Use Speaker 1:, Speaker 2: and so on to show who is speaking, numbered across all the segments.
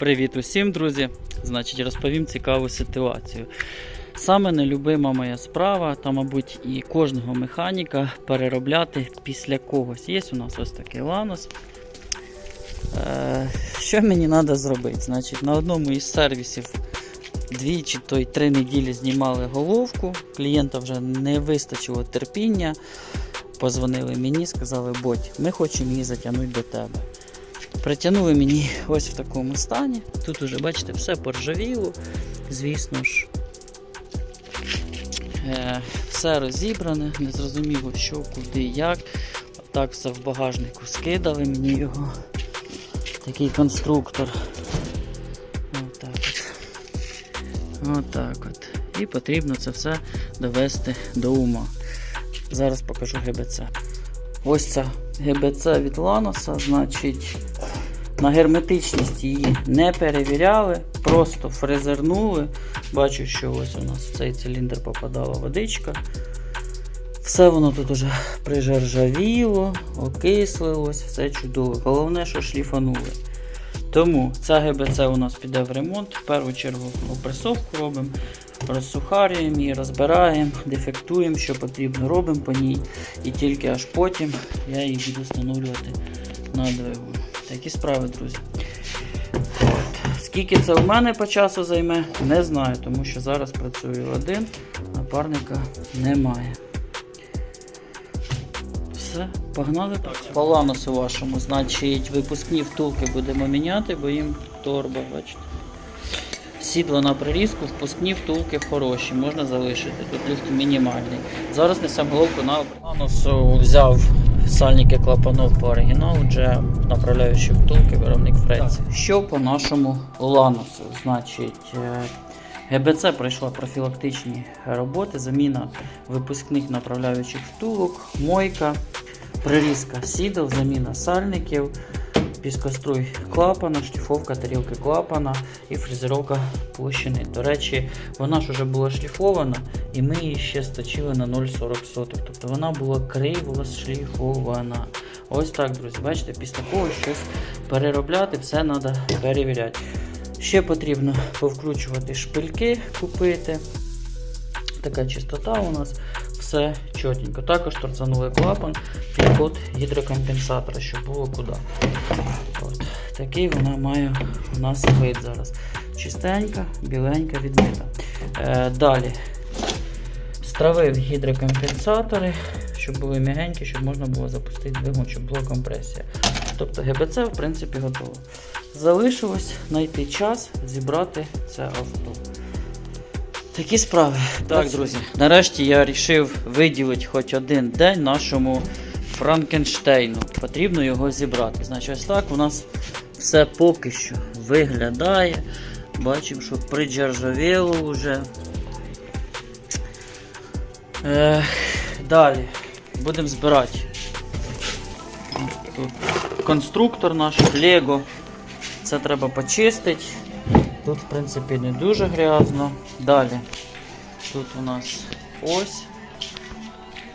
Speaker 1: Привіт усім, друзі! Значить, розповім цікаву ситуацію. Саме нелюбима моя справа, та, мабуть, і кожного механіка переробляти після когось. Є у нас ось такий ланос. Е, що мені треба зробити? Значить, на одному із сервісів дві чи то й три неділі знімали головку. Клієнта вже не вистачило терпіння. Позвонили мені, сказали, Бодь, ми хочемо її затягнути до тебе. Притягнули мені ось в такому стані. Тут уже, бачите, все поржавіло, звісно ж. Е, все розібране, незрозуміло що, куди, як. Отак все в багажнику скидали мені його. Такий конструктор. Отак от. Отак от. І потрібно це все довести до ума. Зараз покажу ГБЦ. Ось ця ГБЦ від Ланоса, значить, на герметичність її не перевіряли, просто фрезернули. Бачу, що ось у нас в цей циліндр попадала водичка. Все воно тут уже прижаржавіло, окислилось, все чудово. Головне, що шліфанули. Тому ця ГБЦ у нас піде в ремонт. В першу чергу опресовку робимо, розсухарюємо її, розбираємо, дефектуємо, що потрібно, робимо по ній. І тільки аж потім я її буду встановлювати на двигун. Такі справи, друзі. Скільки це у мене по часу займе, не знаю, тому що зараз працюю один, напарника немає. Все, погнали працювати. По ланосу вашому, значить, випускні втулки будемо міняти, бо їм торба, бачите. Сідло на прирізку, впускні втулки хороші, можна залишити. Тут люфт мінімальний. Зараз несемо головку на ланосу взяв сальники клапанов по оригіналу, вже направляючи втулки, виробник Френці. Що по нашому ланосу? Значить, е, ГБЦ пройшла профілактичні роботи, заміна випускних направляючих втулок, мойка, прирізка сідел, заміна сальників, піскоструй клапана, шліфовка тарілки клапана і фрезеровка площини. До речі, вона ж вже була шліфована, і ми її ще сточили на 0,40 соток. Тобто вона була криво шліфована. Ось так, друзі. Бачите, після того щось переробляти, все треба перевіряти. Ще потрібно повкручувати шпильки, купити. Така чистота у нас. Все чотенько. Також торцанули клапан під гідрокомпенсатора, щоб було куди. От. Такий вона має у нас вид зараз. Чистенька, біленька, відмита. Е, далі стравив гідрокомпенсатори, щоб були м'ягенькі, щоб можна було запустити двигун, щоб була компресія. Тобто ГБЦ в принципі готово. Залишилось знайти час зібрати це авто. Такі справи. Так, друзі. Нарешті я вирішив виділити хоч один день нашому Франкенштейну. Потрібно його зібрати. Значить, ось так у нас все поки що виглядає. Бачимо, що приджаржавіло вже. Е, далі будемо збирати. Тут конструктор наш, Лего. Це треба почистити. Тут, в принципі, не дуже грязно. Далі. Тут у нас ось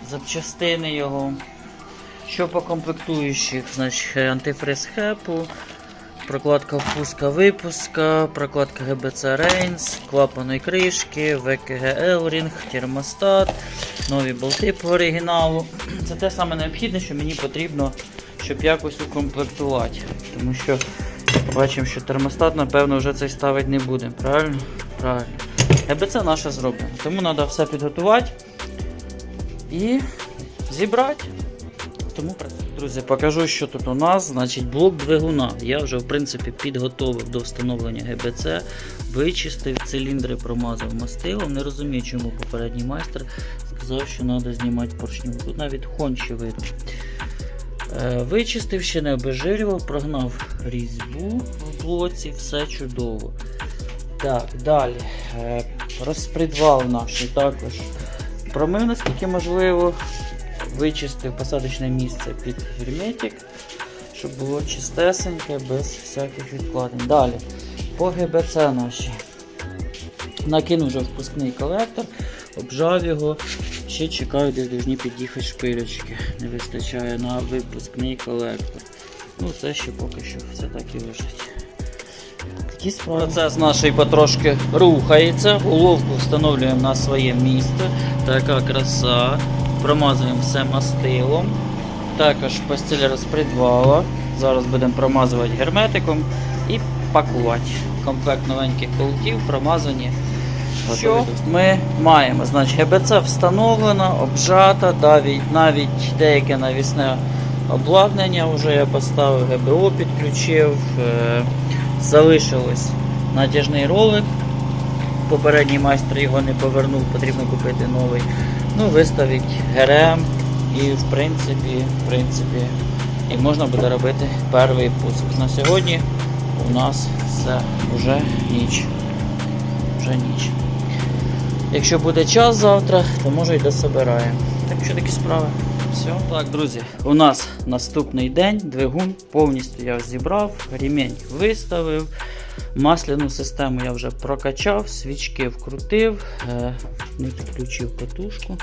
Speaker 1: запчастини його. Що по комплектуючих, значить антифриз хепу, прокладка впуска випуска, прокладка ГБЦ Рейнс, клапаної кришки, ВКГ Елрінг, термостат, нові болти по оригіналу. Це те саме необхідне, що мені потрібно, щоб якось укомплектувати. Тому що бачимо, що термостат, напевно, вже цей ставити не будемо. Правильно? Правильно. ГБЦ наше зроблено. Тому треба все підготувати і зібрати. Тому. Друзі, покажу, що тут у нас. Значить, блок двигуна. Я вже в принципі підготовив до встановлення ГБЦ, вичистив циліндри, промазав мастилом. Не розумію, чому попередній майстер сказав, що треба знімати поршню. Тут навіть хончі видно. Е, Вичистив, ще не обезжирював, прогнав різьбу в блоці, все чудово. Так, далі. Е, Розпредвал наш також промив, наскільки можливо. Вичистив посадочне місце під герметик, щоб було чистесеньке, без всяких відкладень. Далі, по ГБЦ наші. Накинув вже впускний колектор, обжав його, ще чекаю, десь повинні під'їхати шпилечки. Не вистачає на випускний колектор. Ну, це ще поки що все так і лежить. Такі справи. Процес нашої потрошки рухається. Головку встановлюємо на своє місце. Така краса. Промазуємо все мастилом. Також постіль розпредвала. Зараз будемо промазувати герметиком і пакувати. Комплект новеньких болтів промазані. Що ми маємо? Значить, ГБЦ встановлено, обжата, навіть, навіть деяке навісне обладнання вже я поставив, ГБО підключив. Е, залишилось натяжний ролик. Попередній майстер його не повернув, потрібно купити новий. Ну, виставить ГРМ і в принципі, в принципі, і можна буде робити перший пуск. На сьогодні у нас все вже ніч. Вже ніч. Якщо буде час завтра, то може й дособираємо. Так що такі справи. Все. Так, друзі, у нас наступний день, двигун повністю я зібрав, ремінь виставив, масляну систему я вже прокачав, свічки вкрутив, е, не підключив катушку.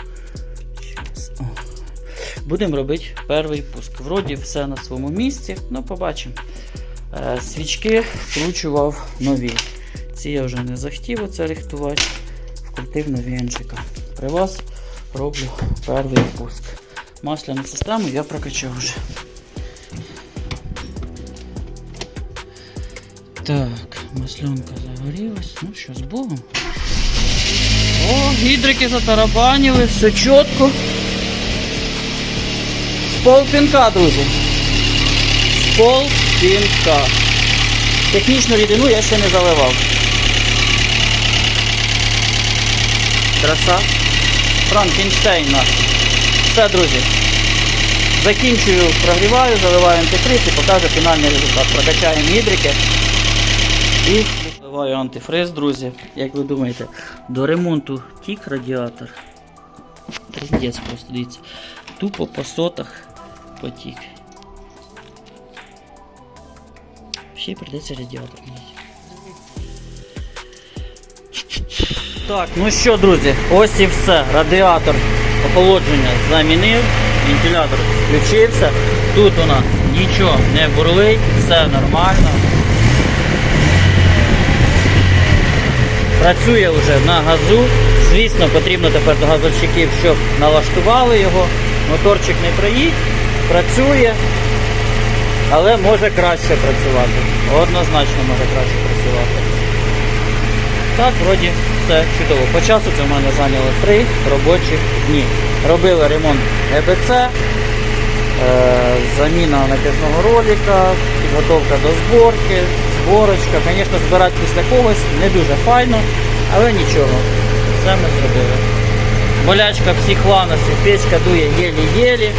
Speaker 1: Будемо робити перший пуск. Вроді все на своєму місці, ну побачимо. Е, свічки вкручував нові. Ці я вже не захотів оце рихтувати вкрутив нові енджика. При вас роблю перший пуск. Масляну систему я прокачав вже. Так, масленка загорілась. Ну що, з Богом. О, гідрики затарабанили, все чітко. З полпінка, друзі. З полпінка. Технічну рідину я ще не заливав. Краса. Франкенштейн. Все, друзі. Закінчую, прогріваю, заливаю антифриз і покажу фінальний результат. Прокачаємо гідрики і заливаю антифриз, друзі. Як ви думаєте, до ремонту тік радіатор. Трендець просто дивіться. Тупо по сотах потік. Ще прийдеться радіатор міняти. Так, ну що, друзі, ось і все. Радіатор охолодження замінив, вентилятор включився. Тут у нас нічого не бурлить, все нормально. Працює вже на газу. Звісно, потрібно тепер до газовщиків, щоб налаштували його. Моторчик не проїть, працює, але може краще працювати. Однозначно може краще працювати. Так, вроді все чудово. По часу це в мене зайняло 3 робочі дні. Робили ремонт ГБЦ, е, заміна натяжного ролика, підготовка до зборки, зборочка. Звісно, збирати після когось не дуже файно, але нічого. Все ми зробили. Болячка всіх ланосів, печка дує єлі-єлі.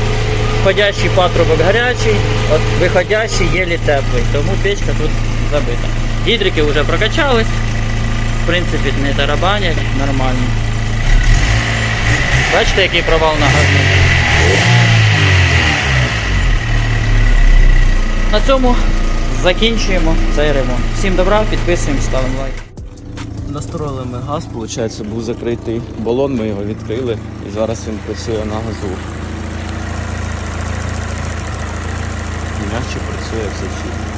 Speaker 1: Входящий патрубок гарячий, от виходящий єлі теплий, тому печка тут забита. Гідрики вже прокачались в принципі, не тарабанять, нормально. Бачите, який провал на газу? На цьому закінчуємо цей ремонт. Всім добра, підписуємось, ставимо лайк.
Speaker 2: Настроїли ми газ, виходить, був закритий балон, ми його відкрили і зараз він працює на газу. М'яче працює все чітко.